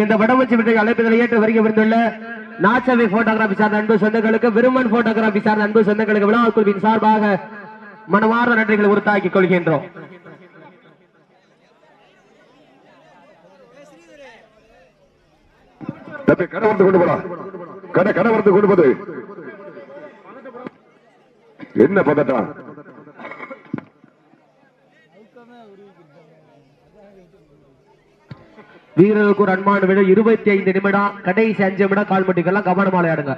இந்த வடமச்சி விட்டு அழைப்பதில் ஏற்று வருகை விருந்துள்ள நாச்சவை போட்டோகிராபி சார்ந்த அன்பு சொந்தங்களுக்கு விருமன் போட்டோகிராபி சார்ந்த அன்பு சொந்தங்களுக்கு விழா குழுவின் சார்பாக மனமார்ந்த நன்றிகளை உறுத்தாக்கிக் கொள்கின்றோம். தப்பி கடை வந்து கொண்டு போடா. கடை கடை வந்து கொண்டு போது. என்ன பதட்டம்? வீரர்களுக்கு ஒரு அன்பான விட. இருபத்தி ஐந்து நிமிடம். கடைசி அஞ்சு நிமிடம். கால் மட்டிக்கெல்லாம் கவனமா விளையாடுங்க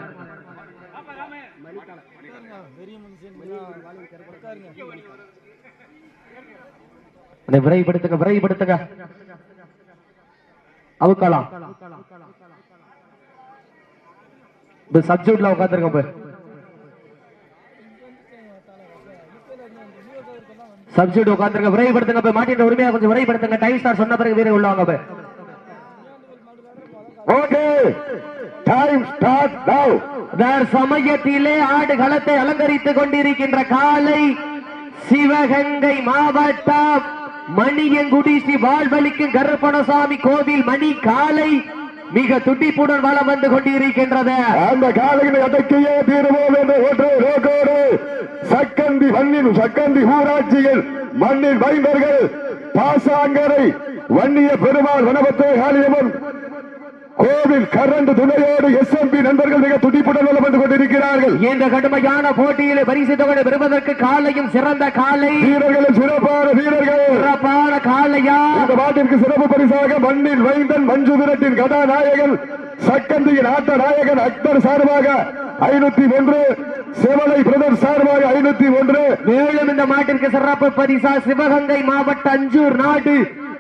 அண்ணே, விரைவுபடுத்துங்க விரைவுபடுத்துங்க. அவுக்கலாம் இப்ப சப்ஜூட்ல உட்காந்துருங்க இப்ப சப்ஜூட் உட்காந்துருங்க விரைவுபடுத்துங்க மாட்டின் உரிமையா கொஞ்சம் விரைவுபடுத்துங்க. டைம் ஸ்டார் சொன்ன பிறகு வீரர் உள்ளவங்க இப்ப ஓகே. டைம் ஸ்டார்ட் நவ வேறு சமயத்திலே ஆடு களத்தை அலங்கரித்துக் கொண்டிருக்கின்ற காலை சிவகங்கை மாவட்டம் மணியங்குடி ஸ்ரீ வாழ்வழிக்கும் கருப்பணசாமி கோவில் மணி காலை மிக துடிப்புடன் வளம் வந்து கொண்டிருக்கின்றது. அந்த காலையில் அடக்கியே தீருவோம் என்று ஒற்றை ரோக்கோடு சக்கந்தி மண்ணின் சக்கந்தி ஊராட்சியில் மண்ணின் மைந்தர்கள் பாசாங்கரை வன்னிய பெருமாள் வனபத்தை காளியம்மன் கோவில் கரண்டு துணையோடு எஸ்எம்பி நண்பர்கள் மிக துடிப்புடன் வந்து கொண்டிருக்கிறார்கள். இந்த கடுமையான போட்டியிலே பரிசு தொகை பெறுவதற்கு காலையும் சிறந்த காலை. வீரர்களும் சிறப்பான வீரர்கள். சிறப்பான காலையா இந்த மாட்டிற்கு சிறப்பு பரிசாக மண்ணில் வைந்தன் மஞ்சு விரட்டின் கதாநாயகன் சக்கந்தியின் ஆட்ட நாயகன் அக்பர் சார்பாக ஐநூத்தி ஒன்று செவலை பிரதர் சார்பாக ஐநூத்தி ஒன்று. மேலும் இந்த மாட்டிற்கு சிறப்பு பரிசா சிவகங்கை மாவட்ட அஞ்சூர் நாடு.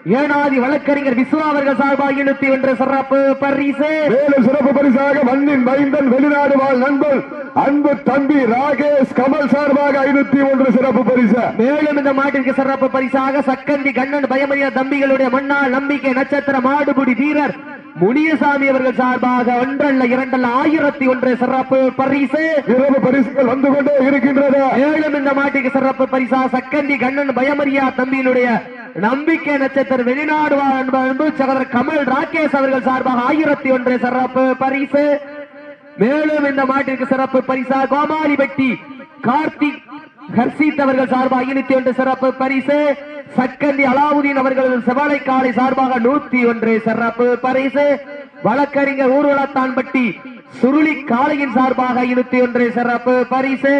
ஏனாதி வழக்கறிஞர் விஸ்வா அவர்கள் சார்பாக இழுத்தி வென்ற சிறப்பு பரிசு. மேலும் சிறப்பு பரிசாக மண்ணின் மைந்தன் வெளிநாடு வாழ் நண்பன் அன்பு தம்பி ராகேஷ் கமல் சார்பாக ஐநூத்தி ஒன்று சிறப்பு பரிசு. மேலும் இந்த மாட்டிற்கு சிறப்பு பரிசாக சக்கந்தி கண்ணன் பயமறிய தம்பிகளுடைய மன்னாள் நம்பிக்கை நட்சத்திர மாடுபுடி வீரர் முனியசாமி அவர்கள் சார்பாக ஒன்றல்ல இரண்டல்ல ஆயிரத்தி ஒன்று சிறப்பு பரிசு. சிறப்பு பரிசுகள் வந்து கொண்டே இருக்கின்றது மேலும் இந்த மாட்டிற்கு சிறப்பு பரிசா சக்கந்தி கண்ணன் பயமறியா தம்பியினுடைய நம்பிக்கை நட்சத்திர வெளிநாடு அன்பு சகோதரர் கமல் ராகேஷ் அவர்கள் சார்பாக ஆயிரத்தி ஒன்று சிறப்பு பரிசு. மேலும் இந்த மாட்டிற்கு சிறப்பு பரிசா கோமாளிபட்டி கார்த்திக் ஹர்ஷித் அவர்கள் சார்பாக ஐநூத்தி ஒன்று சிறப்பு பரிசு. சக்கந்தி அலாவுதீன் அவர்கள் செவாலை காலை சார்பாக நூத்தி ஒன்று சிறப்பு பரிசு. வழக்கறிஞர் ஊர்வலத்தான்பட்டி சுருளி காளையின் சார்பாக ஐநூத்தி ஒன்று சிறப்பு பரிசு.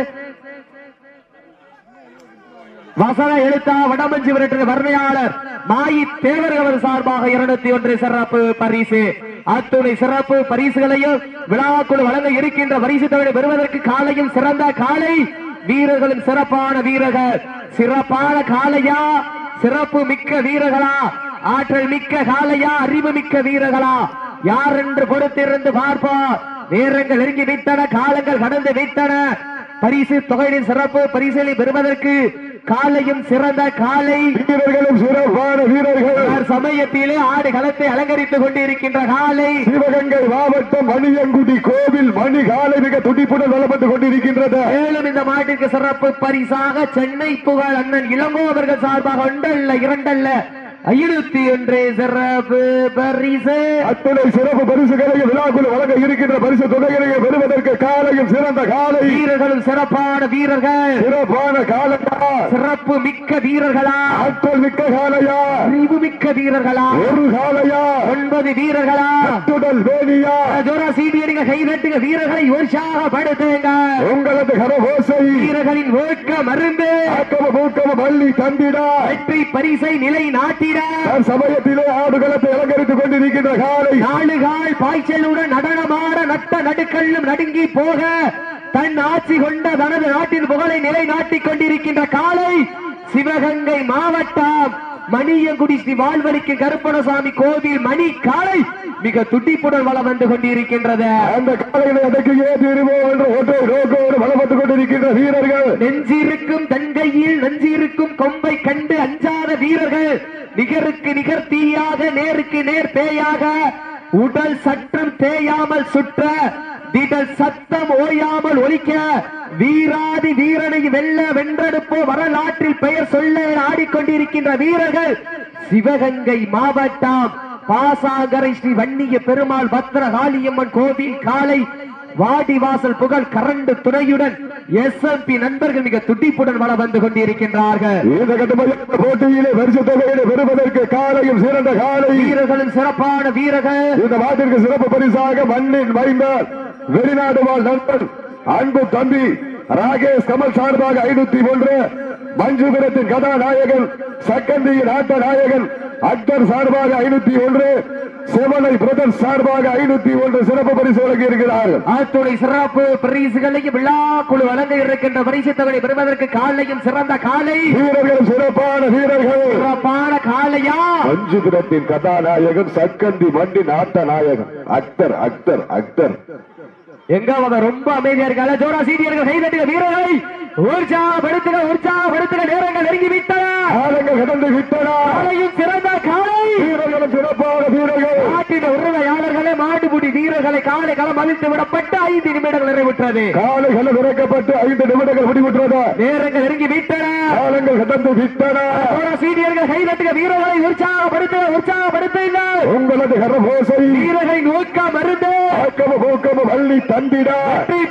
வசன எழுத்தா வடமஞ்சி விரட்டு வர்ணையாளர் மாயி தேவர் அவர் சார்பாக இருநூத்தி ஒன்று சிறப்பு பரிசு. அத்துணை சிறப்பு பரிசுகளையும் விழாக்குழு வழங்க இருக்கின்ற பரிசு தொகை பெறுவதற்கு காலையும் சிறந்த காலை. வீரர்களும் சிறப்பான வீரர்கள். சிறப்பான காலையா? சிறப்பு மிக்க வீரர்களா? ஆற்றல் மிக்க காலையா? அறிவு மிக்க வீரர்களா? யார் என்று பொறுத்திருந்து பார்ப்போம். வீரங்கள் நெருங்கி விட்டன காலங்கள் கடந்து விட்டன. பரிசு தொகையின் சிறப்பு பரிசுகளை பெறுவதற்கு காலையும் சிறந்த காலை. வீரர்களும் சிறப்பான வீரர்கள். சமயத்திலே ஆடு களத்தை அலங்கரித்துக் கொண்டிருக்கின்ற காலை. சிவகங்கை மாவட்டம் மணியங்குடி கோவில் மணி காலை மிக துடிப்புடன் வந்து கொண்டிருக்கின்றது. மேலும் இந்த மாட்டிற்கு சிறப்பு பரிசாக சென்னை புகழ் அண்ணன் இளங்கோ அவர்கள் சார்பாக ஒன்றல்ல இரண்டல்ல. ஐநூத்தி ஒன்று சிறப்பு பரிசு. அத்துணை சிறப்பு பரிசுகளையும் விழாக்குழு வழங்க இருக்கின்ற பரிசு தொகைகளையும் பெறுவதற்கு காலையும் சிறந்த காலை. வீரர்களும் சிறப்பான வீரர்கள். சிறப்பான காலையா? சிறப்பு மிக்க வீரர்களா? ஆற்றல் மிக்க காலையா? அறிவு மிக்க வீரர்களா? ஒரு காலையா? ஒன்பது வீரர்களா? அத்துடல் வேணியா? ஜோரா சீடியடிங்க கை தட்டுங்க. வீரர்களை உற்சாகப்படுத்துங்க. உங்களது கரவோசை வீரர்களின் வேட்க மருந்து. ஆக்கம மூக்கம பள்ளி தந்திடா. வெற்றி பரிசை நிலை நாட்டிட தன் சமயத்திலே ஆடுகளத்தை அலங்கரித்துக் கொண்டிருக்கின்ற காலை. நாளுகால் பாய்ச்சலுடன் நடனமாட நட்ட நடுக்கல்லும் நடுங்கி போக தன் ஆட்சி கொண்ட தனது நாட்டின் புகழை நிலைநாட்டிக் கொண்டிருக்கின்ற காலை சிவகங்கை மாவட்டம் மணியங்குடி ஸ்ரீ வாழ்வழிக்கு கருப்பணசாமி கோவில் மணி காலை மிக துடிப்புடன் வளம் வந்து கொண்டிருக்கின்றது. அந்த காலையில அதற்கு ஏற்றிருவோம் என்று ஒற்றை நோக்கோடு கொண்டிருக்கின்ற வீரர்கள். நெஞ்சிருக்கும் தங்கையில் நெஞ்சிருக்கும் கொம்பை கண்டு அஞ்சாத வீரர்கள். நிகருக்கு நிகர் தீயாக நேருக்கு நேர் பேயாக. உடல் சற்றும் தேயாமல் சுற்ற திடல் சத்தம் ஓயாமல் ஒலிக்க வீராதி வீரனை வெல்ல வென்றெடுப்போ வரலாற்றில் பெயர் சொல்ல ஆடிக்கொண்டிருக்கின்ற வீரர்கள் சிவகங்கை மாவட்டம். பாசாகரை ஸ்ரீ வன்னிய பெருமாள் பத்திர காளியம்மன் கோவில் காலை வாடிவாசல் புகழ் கரண்டு துணையுடன் எஸ்எம்பி நண்பர்கள் மிக துடிப்புடன் வள வந்து கொண்டிருக்கின்றார்கள். இந்த போட்டியிலே பரிசு தொகையிலே பெறுவதற்கு காலையும் சிறந்த காலை. வீரர்களும் சிறப்பான வீரர்கள். இந்த மாட்டிற்கு சிறப்பு பரிசாக மண்ணின் மைந்தர் வெளிநாடு வாழ் நண்பன் அன்பு தம்பி ராகேஷ் கமல் சார்பாக ஐநூத்தி ஒன்று மஞ்சுபுரத்தின் கதாநாயகன் சக்கந்தியின் ஆட்ட நாயகன் அக்தர் சார்பாக ஐநூத்தி ஒன்று செவனை பிரதர் சார்பாக ஐநூத்தி ஒன்று சிறப்பு பரிசு வழங்கி இருக்கிறார்கள் அத்துணை சிறப்பு பரிசுகளையும் விழா குழு வழங்க இருக்கின்ற பரிசு தொகை பெறுவதற்கு காலையும் சிறந்த காலை. வீரர்கள் சிறப்பான வீரர்கள். சிறப்பான காலையா? மஞ்சுபுரத்தின் கதாநாயகன் சக்கந்தி மண்ணின் ஆட்ட நாயகன் அக்தர் அக்தர் அக்தர். எங்க அவங்க ரொம்ப அமைதியா இருக்காங்க ஜோரா சீனியர்கள் கைதட்டுக வீரர்களை உற்சாகப்படுத்துக உற்சாகப்படுத்துக நேரங்கள் நெருங்கி விட்டன கடந்து விட்டன சிறந்த காலை வீரர்களும் சிறப்பான வீரர்கள் நாட்டின் உரிமையாளர்களே மாடுபுடி வீரர்களை காலை களம் அவிழ்த்து விடப்பட்டு ஐந்து நிமிடங்கள் நிறைவுற்றது. காலைகள் விறக்கப்பட்டு ஐந்து நிமிடங்கள் முடிவுற்றது. நேரங்கள் நெருங்கி விட்டன. காலங்கள் கடந்து விட்டன. சீனியர்கள் கைதட்டுக வீரர்களை உற்சாகப்படுத்துக உற்சாகப்படுத்துங்கள். உங்களது கரபோசை வீரர்களை நோக்க மருந்து ஆக்கம போக்கம வள்ளி தந்திட.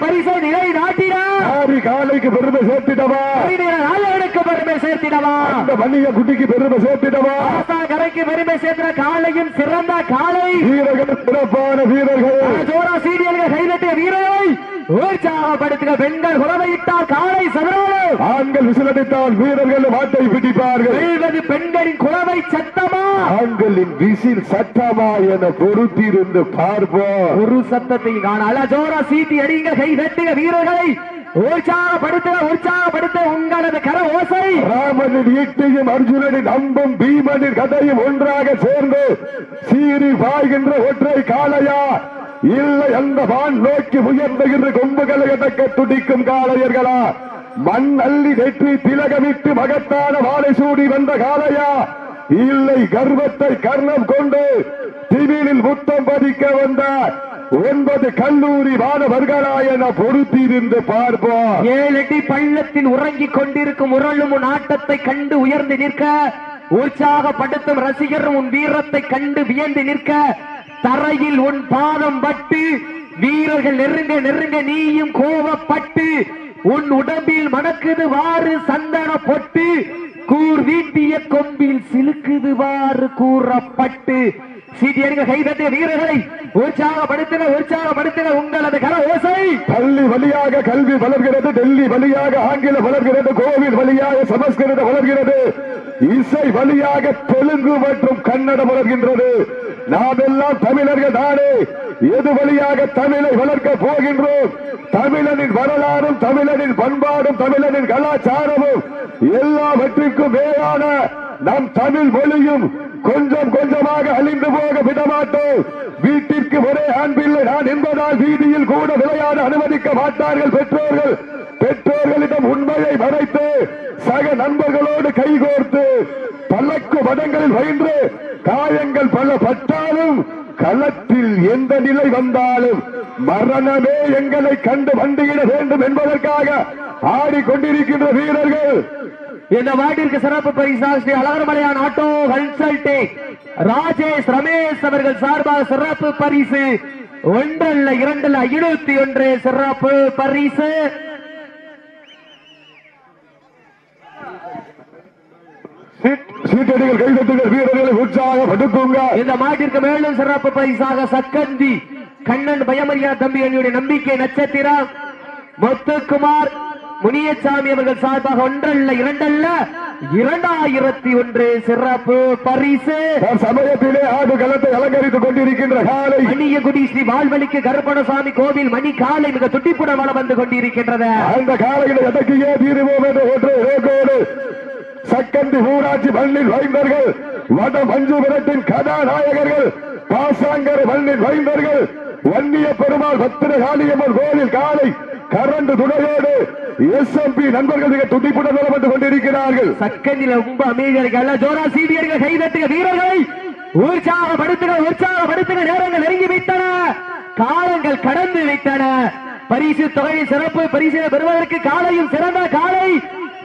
பரிசை நிலை நாட்டினா ஆரி காலைக்கு பெருமை சேர்த்திடவா? நாயகனுக்கு பெருமை சேர்த்திடவா? அந்த வன்னிய குட்டிக்கு பெருமை சேர்த்திடவா? கரைக்கு பெருமை சேர்த்த காலையும் சிறந்த காலை வீரர்கள் சிறப்பான வீரர்கள். கைதட்டிய வீரரை உற்சாகப்படுத்துக பெண்கள் குலவையிட்டால் காலை சதுராடு ஆண்கள் விசிலடித்தால் வீரர்கள் மாட்டை பிடிப்பார்கள். வெல்வது பெண்களின் குலவை சத்தமா? ஆண்களின் விசில் சட்டமா என பொறுத்திருந்து பார்ப்போம். ஒரு சத்தத்தை நான் அல ஜோரா சீட்டி அடிங்க கை தட்டுக வீரர்களை. உற்சாகப்படுத்த உற்சாகப்படுத்த உங்களது கர ஓசை. ராமனின் ஈட்டியும் அர்ஜுனனின் அம்பும் பீமனின் கதையும் ஒன்றாக சேர்ந்து சீறி பாய்கின்ற ஒற்றை காளையா? இல்லை அந்த வான் நோக்கி உயர்ந்துகின்ற கொம்புகளை அடக்க துடிக்கும் காளையர்களா? மண் அள்ளி வெற்றி திலகமிட்டு மகத்தான வாழை சூடி வந்த காளையா? இல்லை கர்வத்தை கர்ணம் கொண்டு திவிலில் முத்தம் பதிக்க வந்த ஒன்பது கல்லூரி மாணவர்களா என பொறுத்திருந்து பார்ப்போம். ஏழடி பள்ளத்தில் உறங்கிக் கொண்டிருக்கும் உரளும் உன் ஆட்டத்தை கண்டு உயர்ந்து நிற்க. உற்சாகப்படுத்தும் ரசிகரும் உன் வீரத்தை கண்டு வியந்து நிற்க. தரையில் உன் பாதம் பட்டு வீரர்கள் நெருங்க நெருங்க நீயும் கோபப்பட்டு. உன் உடம்பில் மணக்குது வாறு சந்தன பொட்டு. கூர் வீட்டிய கொம்பில் சிலுக்குது வாறு கூறப்பட்டு. சீட்டியடிக்க கைதட்டிய வீரர்களை உற்சாகப்படுத்தின உற்சாகப்படுத்தின உங்களது கன ஓசை. பள்ளி வழியாக கல்வி வளர்கிறது டெல்லி வழியாக ஆங்கிலம் வளர்கிறது கோவில் வழியாக சமஸ்கிருதம் வளர்கிறது. இசை வழியாக தெலுங்கு மற்றும் கன்னடம் வளர்கின்றது. நாம் எல்லாம் தமிழர்கள் தானே. எது வழியாக தமிழை வளர்க்க போகின்றோம்? தமிழனின் வரலாறும் தமிழனின் பண்பாடும் தமிழனின் கலாச்சாரமும் எல்லாவற்றிற்கும் மேலான நம் தமிழ் மொழியும் கொஞ்சம் கொஞ்சமாக அழிந்து போக விடமாட்டோம். வீட்டிற்கு ஒரே அன்பில்லை நான் என்பதால் வீதியில் கூட விளையாட அனுமதிக்க மாட்டார்கள் பெற்றோர்கள். பெற்றோர்களிடம் உண்மையை மறைத்து சக நண்பர்களோடு கைகோர்த்து பல்லக்கு மதங்களில் பயின்று காயங்கள் பல பட்டாலும் களத்தில் எந்த நிலை வந்தாலும் மரணமே எங்களை கண்டு வண்டியிட வேண்டும் என்பதற்காக ஆடிக்கொண்டிருக்கின்ற வீரர்கள். இந்த வாட்டிற்கு சிறப்பு பரிசா ஸ்ரீ அலகரமலையான் ஆட்டோ கன்சல்டிங் ராஜேஷ் ரமேஷ் அவர்கள் சார்பாக சிறப்பு பரிசு ஒன்றல்ல இரண்டல்ல இருபத்தி ஒன்று சிறப்பு பரிசு. சீட்டடிகள் கைதட்டுகள் வீரர்களை உற்சாகப்படுத்துங்க இந்த மாட்டிற்கு மேலும் சிறப்பு பரிசாக சக்கந்தி கண்ணன் பயமரியா தம்பி என்னுடைய நம்பிக்கை நட்சத்திரம். முத்துக்குமார் முனியசாமி அவர்கள் சார்பாக ஒன்றல்ல இரண்டல்ல இரண்டாயிரத்தி ஒன்று சிறப்பு பரிசு. சமயத்திலே ஆடு களத்தை அலங்கரித்துக் கொண்டிருக்கின்ற காலை. மணியகுடி ஸ்ரீ வாழ்வழிக்கு கருப்பணசாமி கோவில் மணி காலை மிக துட்டிப்புடன் வளம் வந்து கொண்டிருக்கின்றது. அந்த காலையில எதற்கையே தீருவோம் என்று ஒன்று ரோகோடு சக்கந்தி ஊராட்சி மண்ணின் வைந்தர்கள் வட மஞ்சுபுரத்தின் கதாநாயகர்கள் பாசாங்கர் மண்ணின் வைந்தர்கள் வன்னிய பெருமாள் பத்திரகாளியம்மன் கோவில் காலை கரண்டு துணையோடு எஸ் நண்பர்கள் மிக துடிப்புடன் வரப்பட்டுக் கொண்டிருக்கிறார்கள். சக்கந்தில ரொம்ப அமைதியாக ஜோரா சீனியர்கள் கைதட்டுக வீரர்களை. உற்சாகப்படுத்துக உற்சாகப்படுத்துக நேரங்கள் நெருங்கி வைத்தன காலங்கள் கடந்து வைத்தன பரிசு தொகையின் சிறப்பு பரிசு பெறுவதற்கு காலையும் சிறந்த காலை.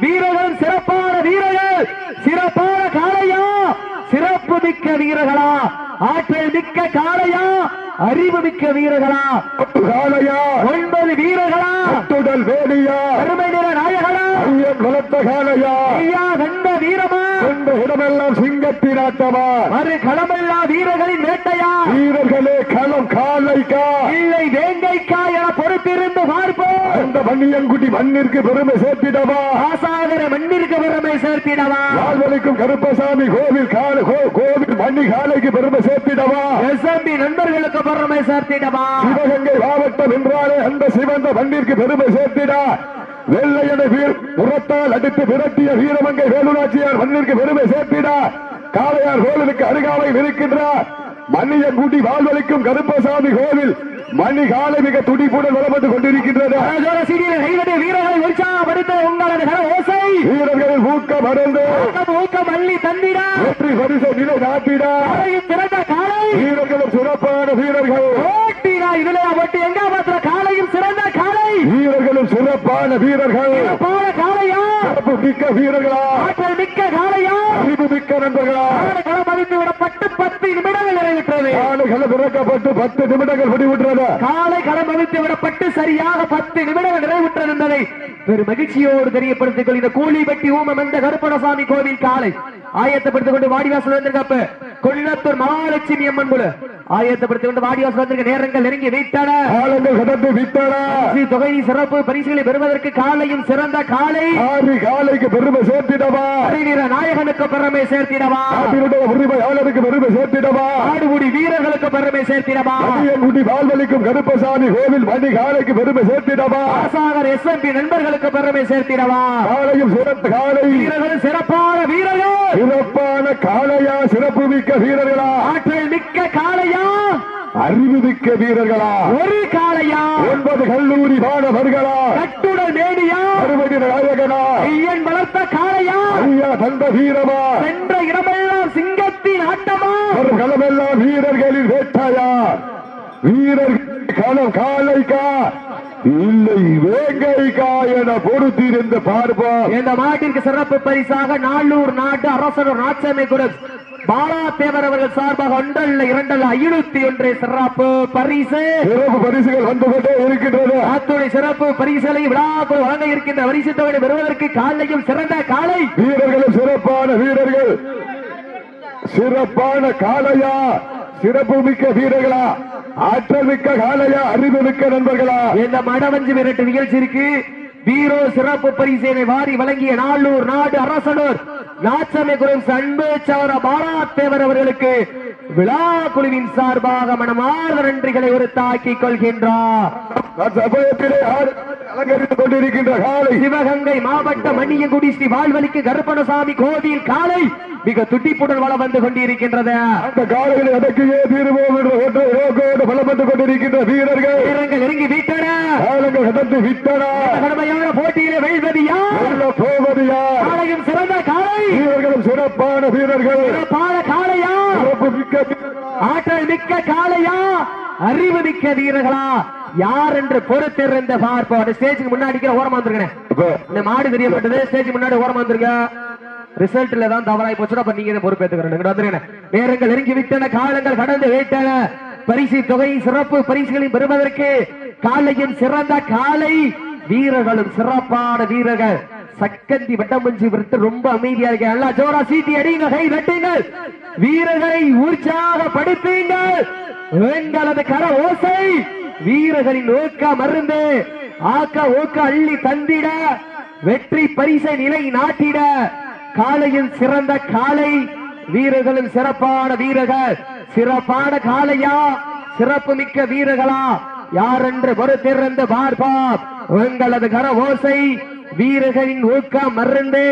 வீரர்களும் சிறப்பான வீரர்கள். சிறப்பான காலையா சிறப்பு மிக்க வீரர்களா. ஆற்றல் மிக்க காளையா. அறிவு மிக்க வீரர்களா. காளையா. ஒன்பது வீரர்களா. அத்துடல் வேலியா அருமை நிற நாயகனா. ஐயன் வளர்த்த காளையா. ஐயா கண்ட வீரமா. என்ற இடமெல்லாம் சிங்கத்தின் ஆட்டமா. மறு களமெல்லா வீரர்களின் வேட்டையா. வீரர்களே களம் காலைக்கா இல்லை வேங்கைக்கா என பொறுத்திருந்து மண்ணியங்குடி மண்ணிற்கு பெருமை சேர்த்திடவா? ஆசாகர மண்ணிற்கு பெருமை சேர்த்திடவா? வாழ்வழிக்கும் கருப்பசாமி கோவில் கால கோவில் மண்ணி காலைக்கு பெருமை சேர்த்திடவா? எஸ்எம்பி நண்பர்களுக்கு பெருமை சேர்த்திடவா? சிவகங்கை மாவட்டம் என்றாலே அந்த சிவந்த மண்ணிற்கு பெருமை சேர்த்திட. வெள்ளையனை வீர் புறத்தால் அடித்து விரட்டிய வீரமங்கை வேலுநாச்சியார் மண்ணிற்கு பெருமை சேர்த்திட. காளையார் கோவிலுக்கு அருகாமையில் இருக்கின்ற மண்ணியங்குடி வாழ்வழிக்கும் கருப்பசாமி கோவில் மணி காலை மிக துடிப்புடன் வளப்பட்டு கொண்டிருக்கின்றது. வீரர்களை உற்சாகப்படுத்த உங்களது ஓசை. வீரர்கள் ஊக்கம் அடைந்து ஊக்கம் அள்ளி தந்திட. வெற்றி பரிசை நிலை நாட்டிட. திறந்த காலை. வீரர்களும் சிறப்பான வீரர்கள். ஓட்டினா இதுல ஓட்டி எங்க மாத்திர காலையும் சிறந்த வீரர்களும் சிறப்பான வீரர்கள். சிறப்பு மிக்க வீரர்களா? ஆற்றல் மிக்க காலையா அறிவு மிக்க நண்பர்களா? காலை களம் அறிந்து விடப்பட்டு பத்து நிமிடங்கள் நிறைவேற்றது. காலைகள் திறக்கப்பட்டு பத்து நிமிடங்கள் முடிவுற்றது. காலை களம் அவிழ்த்து விடப்பட்டு சரியாக பத்து நிமிடங்கள் நிறைவுற்றது என்பதை பெரும் மகிழ்ச்சியோடு தெரியப்படுத்திக் கொள்கிற கூலிபட்டி ஊமம் என்ற கருப்பணசாமி கோவில் காலை ஆயத்தப்படுத்திக் கொண்டு வாடிவாசல் வந்திருக்கப்ப. கொள்ளத்தூர் மகாலட்சுமி அம்மன் குழு ஆயத்தப்படுத்திக் கொண்டு வாடிவாசல் வந்திருக்க நேரங்கள் நெருங்கி விட்டன. தொகை சிறப்பு பரிசுகளை பெறுவதற்கு காலையும் சிறந்த காலை. காலைக்கு பெருமை சேர்த்திடவா? அறிவீர நாயகனுக்கு பெருமை சேர்த்திடவா? நாட்டினுடைய உரிமையாளருக்கு பெருமை சேர்த்திடவா? ஆடுபுடி வீரர்களுக்கு பெருமை சேர்த்திடவா? மதியங்குடி வாழ்வழிக்கும் கருப்பசாமி கோவில் மணி காலைக்கு பெருமை சேர்த்திடவா? ஆசாகர் எஸ்எம்பி நண்பர்களுக்கு பெருமை சேர்த்திடவா? காலையும் சிறந்த காலை. வீரர்கள் சிறப்பான வீரர்கள். சிறப்பான காளையா சிறப்பு மிக்க வீரர்களா? ஆற்றல் மிக்க காளையா? அறிவு மிக்க வீரர்களா? ஒரு காளையா? ஒன்பது கல்லூரி மாணவர்களா? கட்டுடல் மேடியா அறுபடி நாயகனா? ஐயன் வளர்த்த காளையா? ஐயா தந்த வீரமா? சென்ற இடமெல்லாம் சிங்கத்தின் ஆட்டமா? வரும் களமெல்லாம் வீரர்களின் வேட்டாயா? வீரர் களம் காலைக்கா இல்லை வேங்கைக்கா என பொறுத்திருந்து பார்ப்போம். இந்த மாட்டிற்கு சிறப்பு பரிசாக நாளூர் நாட்டு அரசர் நாச்சமை குரு பாலா தேவர் அவர்கள் சார்பாக ஒன்றல்ல இரண்டல்ல ஐநூத்தி ஒன்று சிறப்பு பரிசு. சிறப்பு பரிசுகள் வந்து கொண்டே இருக்கின்றது. அத்துணை சிறப்பு பரிசுகளை விழாக்குள் வழங்க இருக்கின்ற பரிசு தொகை பெறுவதற்கு காலையும் சிறந்த காலை. வீரர்களும் சிறப்பான வீரர்கள். சிறப்பான காளையா. சிறப்பு மிக்க வீரர்களா. ஆற்றல் மிக்க காளையா. அறிவு மிக்க நண்பர்களா. இந்த மடவஞ்சி விரட்டு நிகழ்ச்சிக்கு வீரோ சிறப்பு பரிசினை வாரி வழங்கிய நாளூர் நாடு அரசனூர் நாச்சமை குரும் அன்பு சவர அவர்களுக்கு விழா குழுவின் சார்பாக மனமார்ந்த நன்றிகளை ஒரு தாக்கிக் கொள்கின்றார். சமயத்திலே ஆடு அலங்கரித்துக் கொண்டிருக்கின்ற காலை சிவகங்கை மாவட்ட மணியங்குடி ஸ்ரீ வாழ்வழிக்கு கருப்பணசாமி கோவில் காலை மிக துட்டிப்புடன் வளம் வந்து கொண்டிருக்கின்றது. அந்த காலைகளை அடக்கியே தீருவோம் என்ற ஒற்றை நோக்கோடு பலப்பட்டுக் கொண்டிருக்கின்ற வீரர்கள். வீரர்கள் நெருங்கி விட்டன காலங்கள் கடந்து விட்டனா. கடுமையான போட்டியிலே வெல்வது யார்? போவது யார்? காலையும் சிறந்த காலை வீரர்களும் சிறப்பான வீரர்கள். சிறப்பான காளையா? சிறப்பு மிக்க? ஆற்றல் மிக்க காளையா? அறிவு மிக்க வீரர்களா? யார் என்று பொறுத்திருந்த பார்ப்போம். ஸ்டேஜுக்கு முன்னாடி ஓரமா வந்துருக்கேன் இந்த மாடு தெரியப்பட்டது. ஸ்டேஜ் முன்னாடி ஓரமா வந்துருங்க. ரிசல்ட்ல தான் தவறாய் அப்ப நீங்க பொறுப்பேற்றுக்கிறேன் வந்துருங்க நேரங்கள் நெருங்கி விட்டன காலங்கள் கடந்து விட்டன. பரிசு தொகை சிறப்பு பரிசுகளை பெறுவதற்கு காலையின் சிறந்த காலை வீரர்களும் சிறப்பான வீரர்கள். சக்கந்தி வட்டமஞ்சி விட்டு ரொம்ப அமைதியா இருக்கேன் நல்லா ஜோரா சீட்டி அடிங்க கை தட்டுங்கள் வீரர்களை உற்சாகப்படுத்துங்கள் எங்களது கர ஓசை. வீரர்களின் ஓக்க மருந்து. ஆக்க ஓக்க அள்ளி தந்திட. வெற்றி பரிசை நிலை நாட்டிட. காலையில் சிறந்த காலை வீரர்களும் சிறப்பான வீரர்கள். சிறப்பான காளையா. சிறப்பு மிக்க வீரர்களா. யார் என்று பொறுத்திருந்து பார்ப்போம். உங்களது கர ஓசை வீரர்களின் ஊக்கம் மருந்து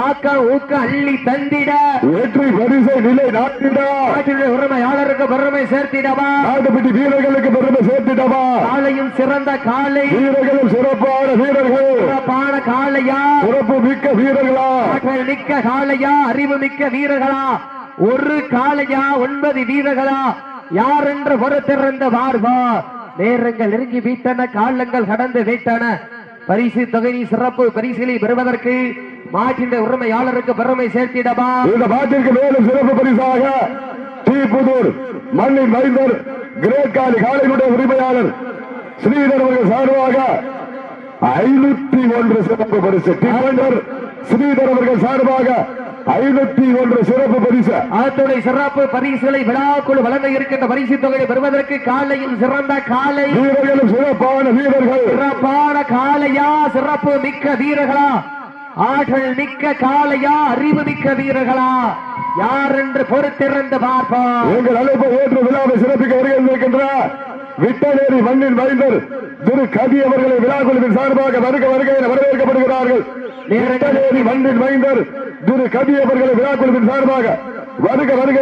ஆக்க ஊக்க அள்ளி தந்திட. வெற்றி பரிசை நிலை நாட்டினுடைய உரிமையாளருக்கு பெருமை சேர்த்திடவா? நாட்டுப்பட்டி வீரர்களுக்கு பெருமை சேர்த்திடவா? காலையும் சிறந்த காலை. வீரர்களும் சிறப்பான வீரர்கள். சிறப்பான காளையா சிறப்பு மிக்க வீரர்களா? மிக்க காளையா அறிவு மிக்க வீரர்களா? ஒரு காளையா ஒன்பது வீரர்களா? யார் என்று பொறுத்திருந்த பார்வா நேரங்கள் நெருங்கி வீட்டன காலங்கள் கடந்து வீட்டன. பரிசு தொகை சிறப்பு பரிசுகளை பெறுவதற்கு மாற்றின்ற உரிமையாளருக்கு பெருமை சேர்த்திடவா? இந்த மாற்றிற்கு மேலும் சிறப்பு பரிசாக தீப்புதூர் மண்ணின் மைந்தர் கிரேக்காலி காலையுடைய உரிமையாளர் ஸ்ரீதர் அவர்கள் சார்பாக ஐநூத்தி ஒன்று சிறப்பு பரிசு. ஸ்ரீதர் அவர்கள் சார்பாக ஐநூத்தி ஒன்று சிறப்பு பரிசு. அத்துடைய சிறப்பு பரிசுகளை விழாக்குழு வழங்க இருக்கின்ற பரிசு தொகையை பெறுவதற்கு காலையும் சிறந்த காலை. வீரர்களும் சிறப்பான வீரர்கள். சிறப்பான காளையா சிறப்பு மிக்க வீரர்களா? ஆற்றல் மிக்க காளையா அறிவு மிக்க வீரர்களா? யார் என்று பொறுத்திருந்து பார்ப்போம். எங்கள் அழைப்பை ஏற்று விழாவை சிறப்பிக்க வருகின்ற விட்டநேரி மண்ணின் மைந்தர் திரு கதி அவர்களை விழா குழுவின் சார்பாக வருக வருக என வரவேற்கப்படுகிறார்கள். விட்டநேரி மண்ணின் மைந்தர் திரு கதி அவர்களை விழா குழுவின் சார்பாக வருக வருக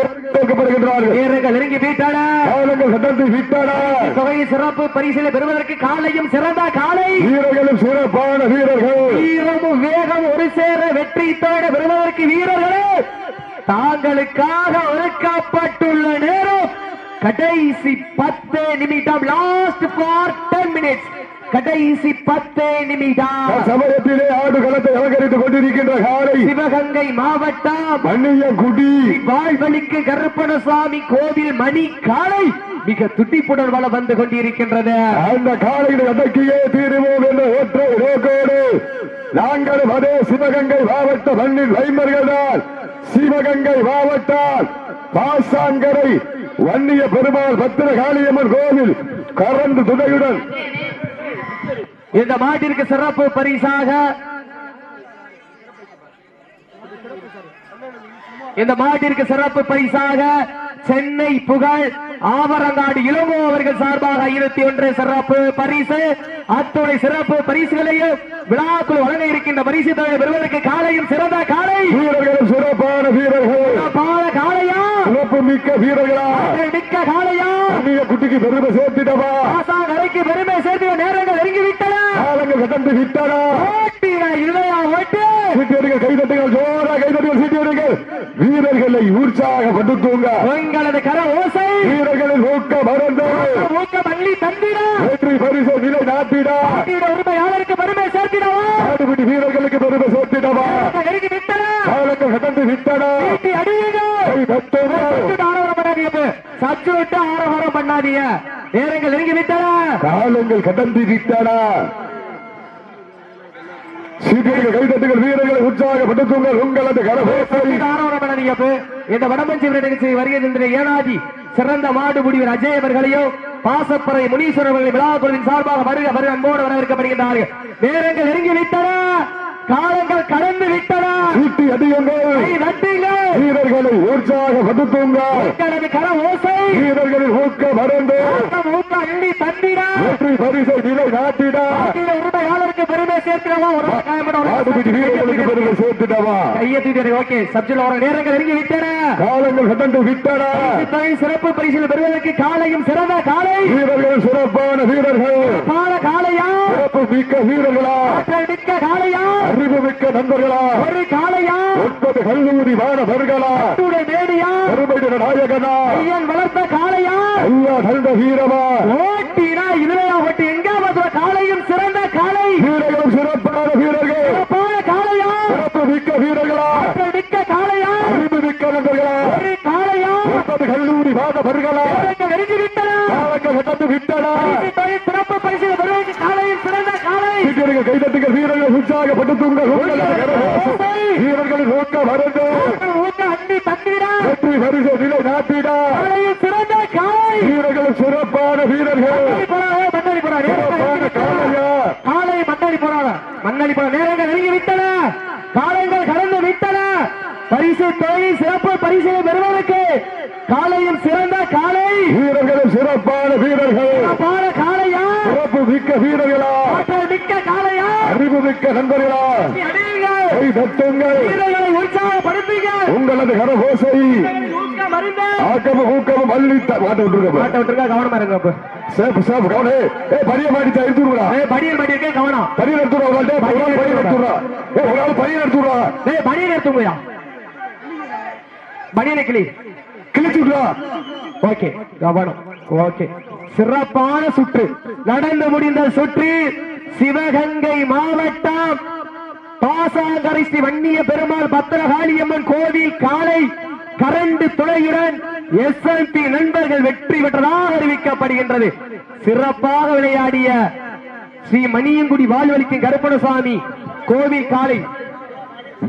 சிறப்பு பரிசிலை பெறுவதற்கு காலையும் சிறந்த காலை. வீரர்களும் சிறப்பான வீரர்கள். வீரமும் வேகம் ஒரு சேர வெற்றி தேட பெறுவதற்கு வீரர்களே தாங்களுக்காக ஒதுக்கப்பட்டுள்ள நேரம் கடைசி பத்து நிமிடம் லாஸ்ட் ஃபார் டென் மினிட்ஸ் கடைசி பத்து நிமிடம். சமயத்திலே ஆடு களத்தை அலங்கரித்துக் கொண்டிருக்கின்ற காலை சிவகங்கை மாவட்டம். குடி வாழ்வழிக்கு கருப்பணசாமி கோவில் மணி காலை மிக துட்டிப்புடன் வள வந்து கொண்டிருக்கின்றது. அந்த காலையில் அடக்கியே தீருவோம் என்ற ஒற்றை நோக்கோடு நாங்கள் அதே சிவகங்கை மாவட்ட மண்ணின் வைமர்கள் தான் சிவகங்கை மாவட்டம் பாசாங்கரை வன்னிய பெருமாள் பத்திர காளியம்மன் கோவில் கரந்து துணையுடன். இந்த மாட்டிற்கு சிறப்பு பரிசாக இந்த மாட்டிற்கு சிறப்பு பரிசாக சென்னை புகழ் ஆவரங்காடு இளங்கோ அவர்கள் சார்பாக இருபத்தி ஒன்று சிறப்பு பரிசு. அத்துணை சிறப்பு பரிசுகளையும் விழாக்குள் வழங்க இருக்கின்ற பரிசு தொகை பெறுவதற்கு காலையும் சிறந்த காலை. வீரர்களும் சிறப்பான வீரர்கள். பால காளையா சிறப்பு மிக்க வீரர்களா? மிக்க காளையா வன்னிய குட்டிக்கு பெருமை சேர்த்திடவா? ஆசா கரைக்கு பெருமை சேர்த்து நேரங்கள் நெருங்கி விட்டன காலங்கள் கடந்து விட்டனா. இல்லையா ஓட்டு. சீட்டியடிகள் கைதட்டுகள் ஜோரா சீட்டியடிகள் வீரர்களை உற்சாகப்படுத்துங்க. உங்களது கர ஓசை. வீரர்களின் ஊக்க மறந்து ஊக்க பள்ளி தந்திட. வெற்றி பரிசு நிலை நாட்டிடா. உரிமையாளருக்கு பெருமை சேர்த்திடவா? ஆடுபிடி வீரர்களுக்கு பெருமை சேர்த்திடவா. நெருங்கி விட்டன காலங்கள் கடந்து விட்டனா சச்சு விட்டு ஆரவாரம் பண்ணாதீங்க. நேரங்கள் நெருங்கி விட்டன காலங்கள் கடந்து விட்டனா சீட்டியடிகள் கைதட்டுகள் வீரர்களை உற்சாகப்படுத்துங்கள். உங்களது பண்ணாதீங்க இந்த வடமஞ்சி நிகழ்ச்சி வருகின்ற ஏனாதி சிறந்த மாடு முடிவர் அஜய் அவர்களையும் பாசப்பறை முனீஸ்வரர் அவர்களை சார்பாக வருக வருக அன்போடு வரவேற்கப்படுகின்றார்கள். நேரங்கள் நெருங்கி விட்டன. காலங்கள் கடந்து விட்டன. சீட்டி அடியுங்கள். வீரர்களை உற்சாகப்படுத்துங்க உங்களது கர ஓசை வீரர்களின் ஊக்க ஆட்டம் ஊக்க அள்ளி தந்திட. வெற்றி பரிசை நிலை நாட்டிடா ஒரு சேர்த்திடவா கையை ஓகே சப்ஜெக்ட் வர நேரங்கள் நெருங்கி விட்டன. காலங்கள் கடந்து விட்டனா. சிறப்பு பரிசில் பெறுவதற்கு காலையும் சிறந்த காலை. வீரர்கள் சிறப்பான வீரர்கள். பால காளையா சிறப்பு மிக்க வீரர்களா? மிக்க காளையா அறிவு மிக்க நண்பர்களா? ஒரு காளையா ஒன்பது கல்லூரி மாணவர்களா? அத்துடை மேடியா? பெருமையிட நாயகனா? ஐயன் வளர்த்த காளையா ஐயா நல்ல வீரமா இதுலையா ஓட்டி எங்காவது காளையும் சிறந்த காளை வீரர்களும் சிறப்பான வீரர்கள் சிறப்பான காளையா சிறப்பு மிக்க வீரர்களா ஆற்றல் மிக்க காளையா அறிவு மிக்க நண்பர்களா ஒரு காளையா ஒன்பது கல்லூரி மாணவர்களா நேரங்கள் நெருங்கி விட்டன காலங்கள் கடந்து விட்டனா சிறப்பு பரிசில் பெறுவதற்கு காளையும் சிறந்த காளை வீரர்கள் கைதட்டுங்கள் வீரர்கள் உற்சாகப்படுத்துங்கள் ஊக்க அள்ளி தந்திடா வெற்றி பரிசு நிலை நாட்டிடா. சிறந்த காளை வீரர்களும் சிறப்பான வீரர்கள். மண்ணடி போறா சிறப்பான காலையா. காலை மண்ணடி போறாங்க மண்ணடி போற நேரங்கள் நெருங்கி விட்டன காலங்கள் கடந்து விட்டன பரிசு தொகை சிறப்பு பரிசை பெறுவதற்கு காலையும் சிறந்த காலை வீரர்களும் சிறப்பான வீரர்கள் பால காளையா சிறப்பு மிக்க வீரர்களா ஆற்றல் மிக்க காளையா அறிவு மிக்க நண்பர்களா தட்டுங்கள் உங்களது கரகோசை. ஊக்கம் மாட்ட விட்டுருக்க மாட்ட விட்டுருக்கா கவனமா கவனே. ஏ பரிய மாட்டிச்சா எடுத்துடுறா ஏய் படியல் படியிருக்கே கவனம். பரிய எடுத்துடுறா ஆள். பரிய எடுத்துடுறா. ஏ ஒரு ஆள் பரிய எடுத்துடுறா. ஏய் படியல் எடுத்துங்கயா படியலை கிளி. ஓகே கவனம். ஓகே. சிறப்பான சுற்று. நடந்து முடிந்த சுற்று. சிவகங்கை மாவட்டம் பாசாங்கரை ஸ்ரீ வன்னிய பெருமாள் பத்திரகாளியம்மன் கோவில் காலை கரண்டு துணையுடன் எஸ்எல்பி நண்பர்கள் வெற்றி பெற்றதாக அறிவிக்கப்படுகின்றது. சிறப்பாக விளையாடிய ஸ்ரீ மணியங்குடி வாழ்வழிக்கும் கருப்பணசாமி கோவில் காலை.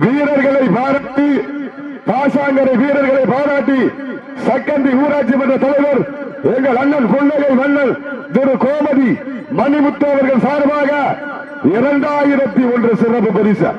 வீரர்களை பாராட்டி பாசாங்கரை வீரர்களை பாராட்டி சக்கந்தி ஊராட்சி மன்ற தலைவர் எங்கள் அண்ணன் பொன்னகை மன்னன் திரு கோமதி மணிமுத்து அவர்கள் சார்பாக இரண்டாயிரத்தி ஒன்று சிறப்பு பரிசு.